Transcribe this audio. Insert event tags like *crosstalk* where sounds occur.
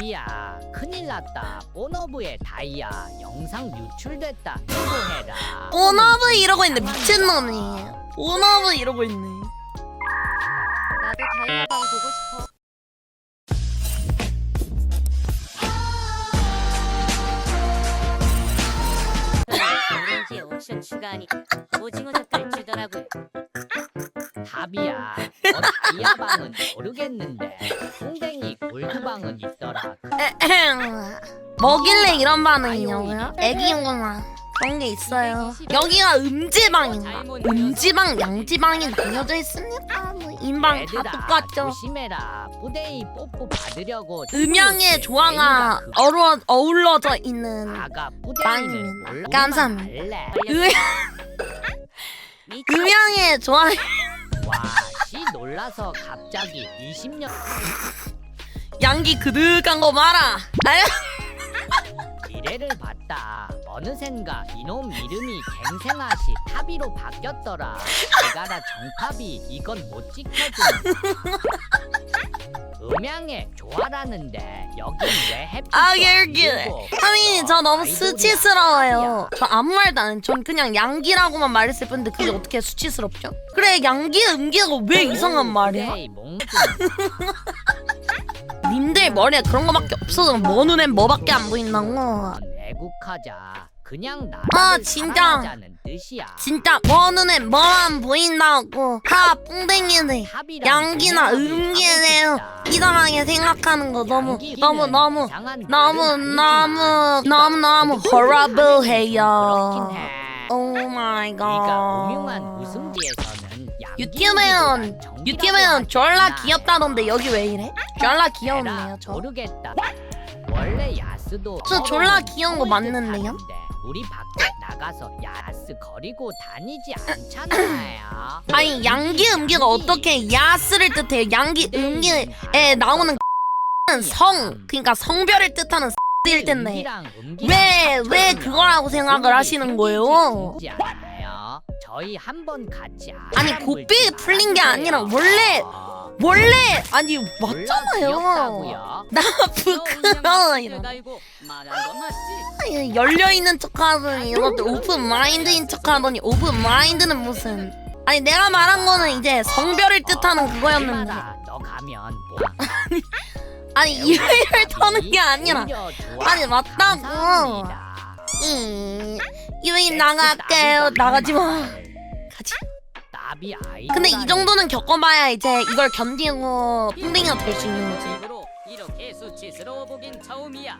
답이야. 큰일 났다. 뽀너브의 다이아. 영상 유출됐다. 신고해라. 본업을 이러고 있네 미친놈이 본업을 이러고 있네. 나도 다이아 방 보고 싶어. 오렌지 옵션 추가하니 오징어 젓갈 주더라고요. 답이야. 어, 다이아방은 모르겠는데. 풍뎅이 골드 방은 있더라. 에헴. 뭐길래 이런 반응이냐고요? 애기구나 그런 게 있어요. 여기가 음지방인가? 음지방, 양지방이 나뉘어져 있습니까? 뭐 인방 다 똑같죠. 조심해라. 부대이 뽀뽀 받으려고 음양의 조화가 어우러, 어울러져 있는 아가. 부대이는 감사합니다. 음, *laughs* 음양의 조화. 와씨 놀라서 갑자기 20년 양기 그득한 거 봐라. 아유. 미래를 봤다. 어느샌가 이놈 이름이 갱생아시 타비로 바뀌었더라. 내가라 정탑이 이건 못 지켜준 음양의 조화라는데 여긴 왜 햇빛 아 열기네 하민이 저 너무 수치스러워요. 저 아무 말도 안 해. 전 그냥 양기라고만 말했을 뿐인데 그게 어떻게 수치스럽죠? 그래 양기 음기가 왜 이상한 말이야? 님들 머리에 그런 거밖에 없어서 뭐 눈에 뭐밖에 안 보인다고 애국하자. 그냥 아, 나라를 진짜. 사랑하자는 뜻이야. 진짜 뭐 눈에 뭐만 보인다고. 하 뿡댕이네. 양기나 음기에 하고 대해 싶다. 이상하게 생각하는 거 너무 양기는 너무 너무 이상한 너무 너무 아니지만 너무 너무 horrible해요. 그렇긴 해. 오 마이 갓 네가 음흉한 웃음지에서는 양기 유튜브엔 하지 졸라. 귀엽다던데 여기 왜 이래? 졸라 귀여운데요 저 모르겠다. 원래 야스도 저 졸라 귀여운 거 맞는데요? 우리 밖에 나가서 야스 거리고 다니지 않잖아요. *laughs* 아니 양기 음기가 어떻게 야스를 뜻해요 양기 음기에 나오는 *laughs* 성 그러니까 성별을 뜻하는 *laughs* 일 텐데 왜, 왜 그거라고 생각을 하시는 거예요? 저희 한번 같이 아니 고삐 풀린 게 아니라 원래 원래 아니 맞잖아요. 나 부끄러워 이런 아니, 열려 있는 척하더니 이것도 오픈 마인드인 척하더니 오픈 마인드는 무슨. 아니 내가 말한 거는 이제 성별을 뜻하는 그거였는데. 너 가면 뭐? 아니 이해를 터는 게 아니라. 아니 맞다고 이 유인 나갈게요. 나가지 마. 가지 나비 아이. 근데 이 정도는 겪어봐야 이제 이걸 견디고 뿡댕이가 될 수 있는 거지. 이렇게 수치스러워 보긴 처음이야.